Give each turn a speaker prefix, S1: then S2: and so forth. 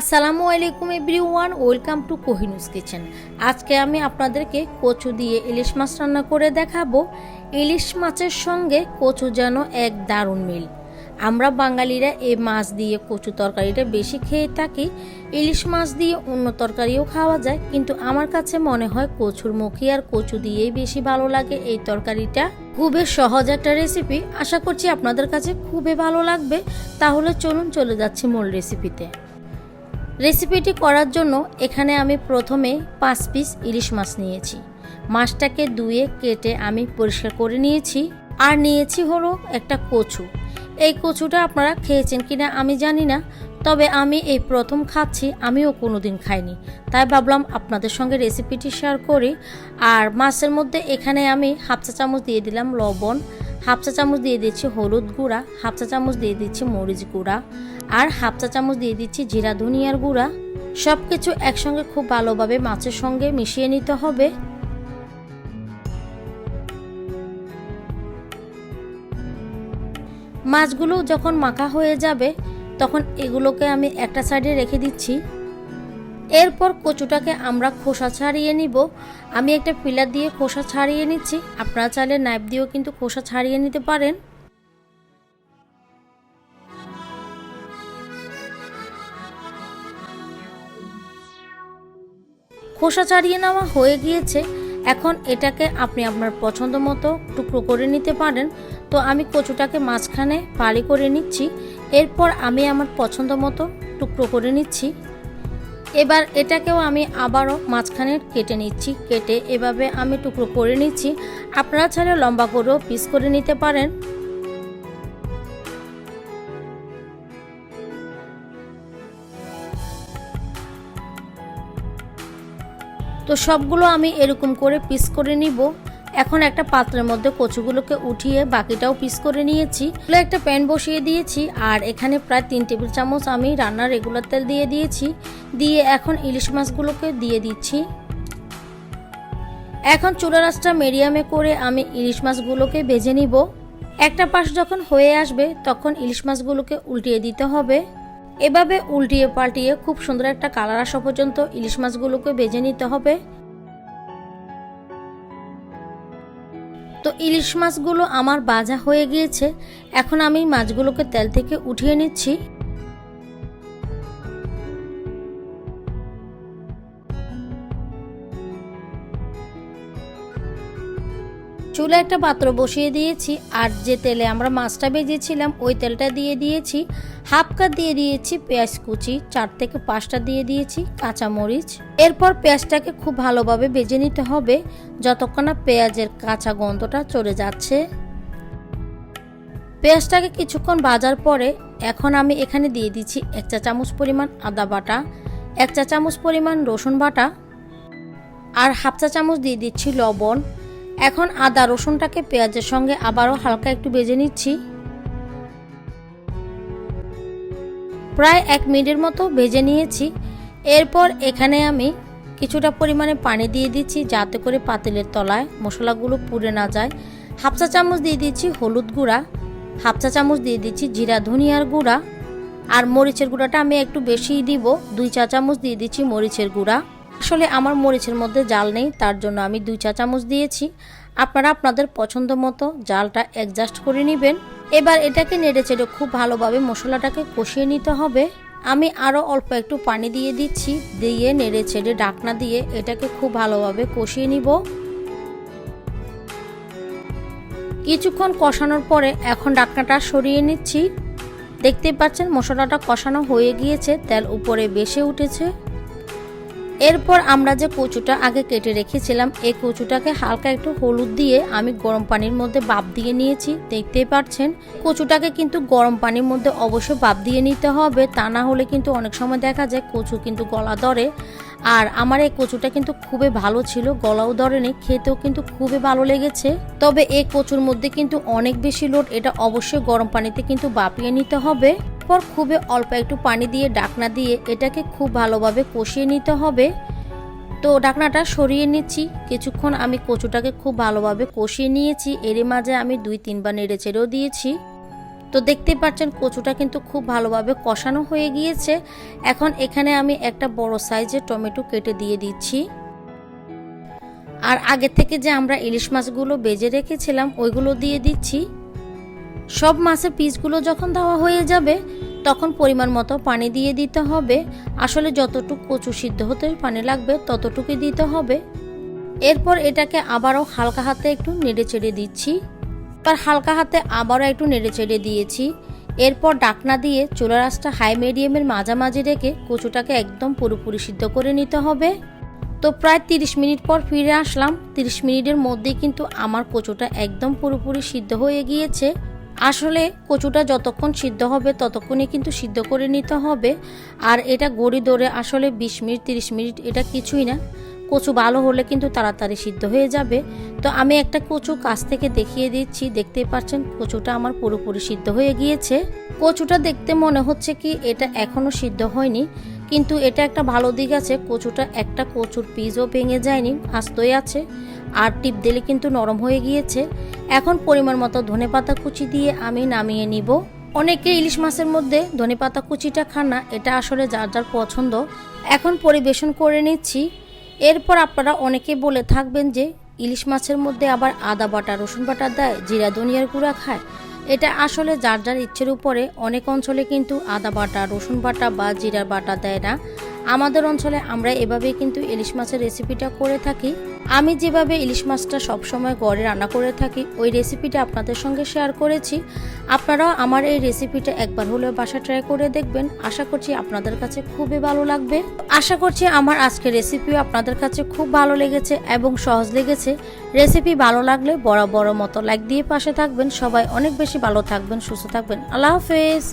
S1: আসসালামু আলাইকুম everyone, welcome to কোহিনুস kitchen. আজকে আমি আপনাদেরকে কচু দিয়ে ইলিশ মাছ রান্না করে দেখাবো। ইলিশ মাছের সঙ্গে কচু যেন এক দারুণ মিল। আমরা বাঙালিরা এই মাছ দিয়ে কচু তরকারিটা বেশি খেয়ে থাকি। ইলিশ মাছ দিয়ে অন্য তরকারিও খাওয়া যায়, কিন্তু আমার কাছে মনে হয় কচুর মুখী আর কচু দিয়েই বেশি ভালো লাগে এই তরকারিটা। খুবই সহজ একটা রেসিপি আশা করছি আপনাদের কাছে খুবই ভালো লাগবে। তাহলে চলুন চলে যাচ্ছি মূল রেসিপিতে রেসিপিটি করার জন্য এখানে আমি প্রথমে পাঁচ পিস ইলিশ মাছ নিয়েছি। মাছটাকে ধুয়ে, কেটে আমি পরিষ্কার করে নিয়েছি। আর নিয়েছি হলো একটা কচু। এই কচুটা আপনারা খেয়েছেন কিনা আমি জানি না, তবে আমি এই প্রথম খাচ্ছি, আমিও কোনোদিন খাইনি। তাই ভাবলাম আপনাদের সঙ্গে রেসিপিটি শেয়ার করি। আর মাছের মধ্যে এখানে আমি হাফ চা চামচ দিয়ে দিলাম লবণ, হাফ চা চামচ দিয়ে দিচ্ছি হলুদ গুঁড়া, হাফ চা চামচ দিয়ে দিচ্ছি মরিচ গুঁড়া আর হাফ চা চামচ দিয়ে দিচ্ছি জিরা ধনিয়ার গুঁড়া। সব কিছু একসঙ্গে খুব ভালোভাবে মাছের সঙ্গে মিশিয়ে নিতে হবে। মাছগুলো যখন মাখা হয়ে যাবে, তখন এগুলোকে আমি একটা সাইডে রেখে দিচ্ছি। এরপর কচুটাকে আমরা খোসা ছাড়িয়ে নিব। আমি একটা পিলার দিয়ে খোসা ছাড়িয়ে নিচ্ছি। আপনারা চাইলে নাইফ দিয়েও কিন্তু খোসা ছাড়িয়ে নিতে পারেন। খোসা ছাড়িয়ে নেওয়া হয়ে গিয়েছে। এখন এটাকে আপনি আপনার পছন্দ মতো টুকরো করে নিতে পারেন। তো আমি কচুটাকে মাঝখানে ফালি করে নিচ্ছি। এরপর আমি আমার পছন্দ মতো টুকরো করে নিচ্ছি। এবার এটাকেও আমি আবারও মাঝখানে কেটে নিচ্ছি। কেটে এভাবে আমি টুকরো করে নিচ্ছি। আপনারা ছাড়া লম্বা করেও পিস করে নিতে পারেন। তো সবগুলো আমি এরকম করে পিস করে নিব। এখন একটা পাত্রের মধ্যে কচুগুলোকে উঠিয়ে বাকিটাও পিস করে নিয়েছি। একটা প্যান বসিয়ে দিয়েছি আর এখানে প্রায় তিন টেবিল চামচ আমি রান্নার রেগুলার তেল দিয়ে দিয়েছি। দিয়ে এখন ইলিশ মাছগুলোকে দিয়ে দিচ্ছি। এখন চুলা রাসটা মিডিয়ামে করে আমি ইলিশ মাছগুলোকে ভেজে নিব। একটা পাশ যখন হয়ে আসবে তখন ইলিশ মাছগুলোকে উল্টিয়ে দিতে হবে। এভাবে উল্টিয়ে পাল্টিয়ে খুব সুন্দর একটা কালার আসা পর্যন্ত ইলিশ মাছগুলোকে বেজে নিতে হবে। তো ইলিশ মাছগুলো আমার বাজা হয়ে গিয়েছে। এখন আমি মাছগুলোকে তেল থেকে উঠিয়ে নিচ্ছি। চুলে একটা পাত্র বসিয়ে দিয়েছি আর যে তেলে আমরা মাছটা ভেজেছিলাম, ওই তেলটা দিয়ে দিয়েছি। হাফ কাপ দিয়ে দিয়েছি পেঁয়াজ কুচি, চার থেকে পাঁচটা দিয়ে দিয়েছি কাঁচামরিচ। এরপর পেঁয়াজটাকে খুব ভালোভাবে ভেজে নিতে হবে, যতক্ষণ না পেঁয়াজের কাঁচা গন্ধটা চলে যাচ্ছে। পেঁয়াজটাকে কিছুক্ষণ ভাজার পরে এখন আমি এখানে দিয়ে দিচ্ছি এক চা চামচ পরিমাণ আদা বাটা, এক চা চামচ পরিমাণ রসুন বাটা আর হাফ চা চামচ দিয়ে দিচ্ছি লবণ। এখন আদা রসুনটাকে পেঁয়াজের সঙ্গে আবারও হালকা একটু বেজে নিচ্ছি। প্রায় এক মিনিটের মতো ভেজে নিয়েছি। এরপর এখানে আমি কিছুটা পরিমাণে পানি দিয়ে দিচ্ছি যাতে করে পাতিলের তলায় মশলাগুলো পুড়ে না যায়। হাফ চা চামচ দিয়ে দিচ্ছি হলুদ গুঁড়া, হাফ চা চামচ দিয়ে দিচ্ছি জিরা ধনিয়ার গুঁড়া। আর মরিচের গুঁড়াটা আমি একটু বেশিই দিব, দুই চা চামচ দিয়ে দিচ্ছি মরিচের গুঁড়া। আসলে আমার মরিচের মধ্যে জাল নেই, তার জন্য আমি দুই চা চামচ দিয়েছি। আপনারা আপনাদের পছন্দ মতো জালটা অ্যাডজাস্ট করে নেবেন। এবার এটাকে নেড়ে চেড়ে খুব ভালোভাবে মশলাটাকে কষিয়ে নিতে হবে। আমি আরও অল্প একটু পানি দিয়ে দিচ্ছি, দিয়ে নেড়ে ছেড়ে ডাকনা দিয়ে এটাকে খুব ভালোভাবে কষিয়ে নিব। কিছুক্ষণ কষানোর পরে এখন ডাকনাটা সরিয়ে নিচ্ছি। দেখতেই পাচ্ছেন মশলাটা কষানো হয়ে গিয়েছে, তেল উপরে বেশে উঠেছে। এরপর আমরা যে কচুটা আগে কেটে রেখেছিলাম, এই কচুটাকে হালকা একটু হলুদ দিয়ে আমি গরম পানির মধ্যে বাপ দিয়ে নিয়েছি। দেখতেই পাচ্ছেন, কচুটাকে কিন্তু গরম পানির মধ্যে অবশ্যই বাপ দিয়ে নিতে হবে, তা না হলে কিন্তু অনেক সময় দেখা যায় কচু কিন্তু গলা ধরে। আর আমার এই কচুটা কিন্তু খুবই ভালো ছিল, গলাও ধরেনি, খেতেও কিন্তু খুবই ভালো লেগেছে। তবে এই কচুর মধ্যে কিন্তু অনেক বেশি লোড, এটা অবশ্যই গরম পানিতে কিন্তু বাপিয়ে নিতে হবে। পর খুবই অল্প একটু পানি দিয়ে ডাকনা দিয়ে এটাকে খুব ভালোভাবে কষিয়ে নিতে হবে। তো ডাকনাটা সরিয়ে নিচ্ছি। কিছুক্ষণ আমি কচুটাকে খুব ভালোভাবে কষিয়ে নিয়েছি। এর মাঝে আমি দুই তিনবার নেড়ে চেড়েও দিয়েছি। তো দেখতে পাচ্ছেন কচুটা কিন্তু খুব ভালোভাবে কষানো হয়ে গিয়েছে। এখন এখানে আমি একটা বড় সাইজের টমেটো কেটে দিয়ে দিচ্ছি। আর আগে থেকে যে আমরা ইলিশ মাছগুলো বেজে রেখেছিলাম, ওইগুলো দিয়ে দিচ্ছি। সব মাছের পিসগুলো যখন দেওয়া হয়ে যাবে তখন পরিমাণ মতো পানি দিয়ে দিতে হবে। আসলে যতটুকু কচু সিদ্ধ হতে পানি লাগবে, ততটুকুই দিতে হবে। এরপর এটাকে আবারও হালকা হাতে একটু নেড়ে চেড়ে দিচ্ছি। তার হালকা হাতে আবারও একটু নেড়ে চেড়ে দিয়েছি। এরপর ডাকনা দিয়ে চুলার আঁচটা হাই মিডিয়ামের মাঝামাঝি রেখে কচুটাকে একদম পুরোপুরি সিদ্ধ করে নিতে হবে। তো প্রায় তিরিশ মিনিট পর ফিরে আসলাম। তিরিশ মিনিটের মধ্যেই কিন্তু আমার কচুটা একদম পুরোপুরি সিদ্ধ হয়ে গিয়েছে। আসলে কচুটা যতক্ষণ সিদ্ধ হবে ততক্ষণই কিন্তু সিদ্ধ করে নিতে হবে। আর এটা গড়ি ধরে আসলে বিশ মিনিট, তিরিশ মিনিট এটা কিছুই না। কচু ভালো হলে কিন্তু তাড়াতাড়ি সিদ্ধ হয়ে যাবে। তো আমি একটা কচু কাছ থেকে দেখিয়ে দিচ্ছি। দেখতেই পাচ্ছেন কচুটা আমার পুরোপুরি সিদ্ধ হয়ে গিয়েছে। কচুটা দেখতে মনে হচ্ছে কি এটা এখনও সিদ্ধ হয়নি। কিন্তু এটা একটা ভালো দিক আছে, কচুটা একটা কচুর পিসও ভেঙে যায়নি, আস্তই আছে, আর টিপ দিলে কিন্তু নরম হয়ে গিয়েছে। এখন পরিমাণ মতো ধনেপাতা কুচি দিয়ে আমি নামিয়ে নিব। অনেকে ইলিশ মাছের মধ্যে ধনেপাতা কুচিটা খান না, এটা আসলে যার যার পছন্দ। এখন পরিবেশন করে নিচ্ছি। এরপর আপনারা অনেকে বলে থাকবেন যে, ইলিশ মাছের মধ্যে আবার আদা বাটা, রসুন বাটা দেয়, জিরা ধনিয়ার গুঁড়া খায়। এটা আসলে যার যার ইচ্ছের উপরে অনেক অঞ্চলে কিন্তু আদা বাটা, রসুন বাটা বা জিরার বাটা দেয় না। আমাদের অঞ্চলে আমরা এভাবেই কিন্তু ইলিশ মাছের রেসিপিটা করে থাকি। আমি যেভাবে ইলিশ মাছটা সবসময় ঘরে রান্না করে থাকি, ওই রেসিপিটা আপনাদের সঙ্গে শেয়ার করেছি। আপনারাও আমার এই রেসিপিটা একবার হলেও বাসা ট্রাই করে দেখবেন। আশা করছি আপনাদের কাছে খুবই ভালো লাগবে। আশা করছি আমার আজকের রেসিপিও আপনাদের কাছে খুব ভালো লেগেছে এবং সহজ লেগেছে। রেসিপি ভালো লাগলে বড় বড় মতো লাইক দিয়ে পাশে থাকবেন। সবাই অনেক বেশি ভালো থাকবেন, সুস্থ থাকবেন। আল্লাহ হাফেজ।